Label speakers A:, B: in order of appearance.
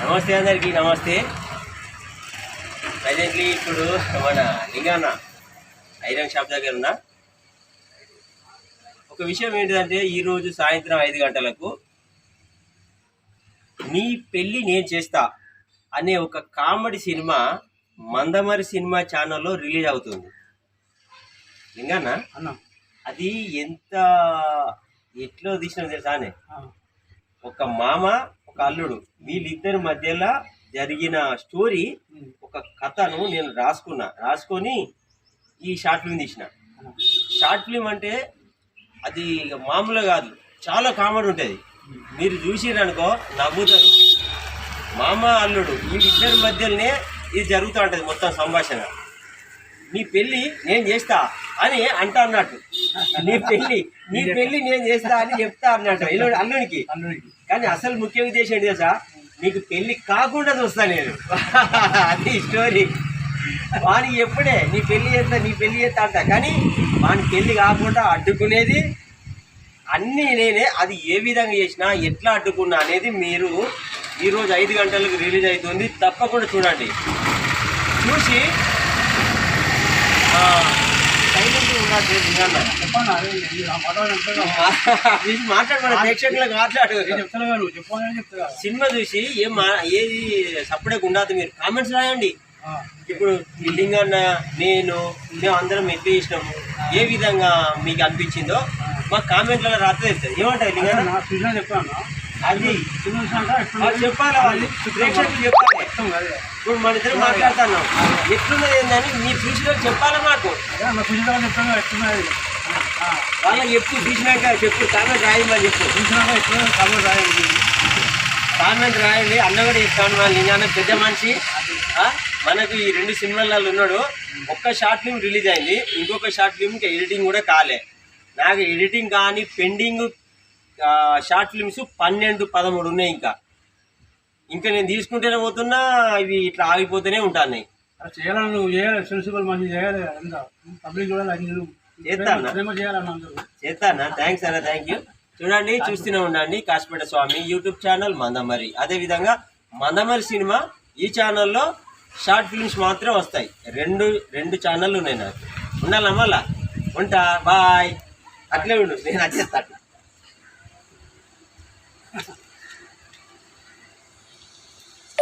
A: నమస్తే అందరికీ నమస్తే. ప్రజెంట్లీ ఇప్పుడు మన లింగాన్న ఐరన్ షాప్ దగ్గర ఉన్నా ఒక విషయం ఏంటిదంటే ఈరోజు సాయంత్రం ఐదు గంటలకు నీ పెళ్ళి నేను చేస్తా అనే ఒక కామెడీ సినిమా మందమరి సినిమా ఛానల్లో రిలీజ్ అవుతుంది. లింగాన్న
B: అన్న.
A: అది ఎంత ఎట్లో తీసిన తెలుసా అనే? ఒక మామ ఒక అల్లుడు. వీళ్ళిద్దరి మధ్యలో జరిగిన స్టోరీ ఒక కథను నేను రాసుకున్నా. రాసుకొని ఈ షార్ట్ ఫిల్మ్ తీసిన. షార్ట్ ఫిల్మ్ అంటే అది ఇక కాదు. చాలా కామెడీ ఉంటుంది. మీరు చూసిరనుకో నవ్వుతారు. మామ అల్లుడు వీళ్ళిద్దరి మధ్యలోనే ఇది జరుగుతూ ఉంటుంది మొత్తం సంభాషణ. నీ పెళ్ళి నేను చేస్తా అని అంటా అన్నట్టు నీ పెళ్ళి నీ పెళ్ళి నేను చేస్తా అని చెప్తా అన్నట్టు అల్లుడు అల్లుడికి
B: అల్లుడికి
A: కానీ అసలు ముఖ్య ఉద్దేశం ఏంటి తెలుసా? నీకు పెళ్ళి కాకుండా చూస్తా నేను. అది స్టోరీ వానికి ఎప్పుడే నీ పెళ్ళి చేస్తా నీ పెళ్ళి చేస్తా అంట. కానీ వాని పెళ్ళి కాకుండా అడ్డుకునేది అన్నీ నేనే. అది ఏ విధంగా చేసినా ఎట్లా అడ్డుకున్నా అనేది మీరు ఈరోజు ఐదు గంటలకు రిలీజ్ అవుతుంది. తప్పకుండా చూడండి. చూసి మాట్లాడు ప్రేక్షకులకు మాట్లాడు. సినిమా చూసి ఏం మా ఏది సపరేట్ ఉండదు మీరు. కామెంట్స్ రాయండి. ఇప్పుడు బిల్డింగ్ అన్న నేను మేము అందరం ఎట్లా చేసినాము. ఏ విధంగా మీకు అనిపించిందో మా కామెంట్లలో రాత్రి తెలుస్తుంది ఏమంటారు
B: అన్న,
A: లింగన్న
B: నా చూసినా చెప్తాను
A: అది. చెప్పాలి వాళ్ళు? ప్రేక్షకులు చెప్పాలి. ఇప్పుడు మన ఇద్దరు మాట్లాడుతున్నాం. ఎట్లున్నది ఏందని మీరు చూసిన చెప్పాలి మాకు? వాళ్ళకి చెప్పు చూసినాక చెప్పు. కామెంట్ రాయమని చెప్పు.
B: చూసినాక కబర్ రాయండి.
A: కామెంట్ రాయండి. అన్న కూడా చెప్తాను వాళ్ళ లింగాన్న పెద్ద మనిషి. మనకు ఈ రెండు సినిమాలలో ఉన్నాడు. ఒక్క షార్ట్ ఫిల్మ్ రిలీజ్ అయింది. ఇంకొక షార్ట్ ఫిల్మ్కి ఎడిటింగ్ కూడా కాలే. నాకు ఎడిటింగ్ కానీ పెండింగ్ షార్ట్ ఫిల్మ్స్ పన్నెండు పదమూడు ఉన్నాయి ఇంకా. ఇంకా నేను తీసుకుంటూనే పోతున్నా ఇవి ఇట్లా ఆగిపోతూనే ఉంటాయి
B: అలా చేయాలని నువ్వు చేయాలి సెన్సిబుల్ మంచి చేయాలి అంత పబ్లిక్ చూడాలి అన్ని నువ్వు
A: చేస్తానా? థ్యాంక్స్ అన్న. థ్యాంక్ యూ చూడండి చూస్తూనే ఉండండి. Kashapeta Swamy YouTube channel Mandamarri. అదేవిధంగా మందమరి సినిమా ఈ ఛానల్లో షార్ట్ ఫిల్మ్స్ మాత్రం వస్తాయి. రెండు రెండు ఛానళ్ళు ఉన్నాయి నాకు. ఉండాలా మళ్ళా? ఉంటా బాయ్. అట్లే ఉండు నేను వచ్చేస్తాను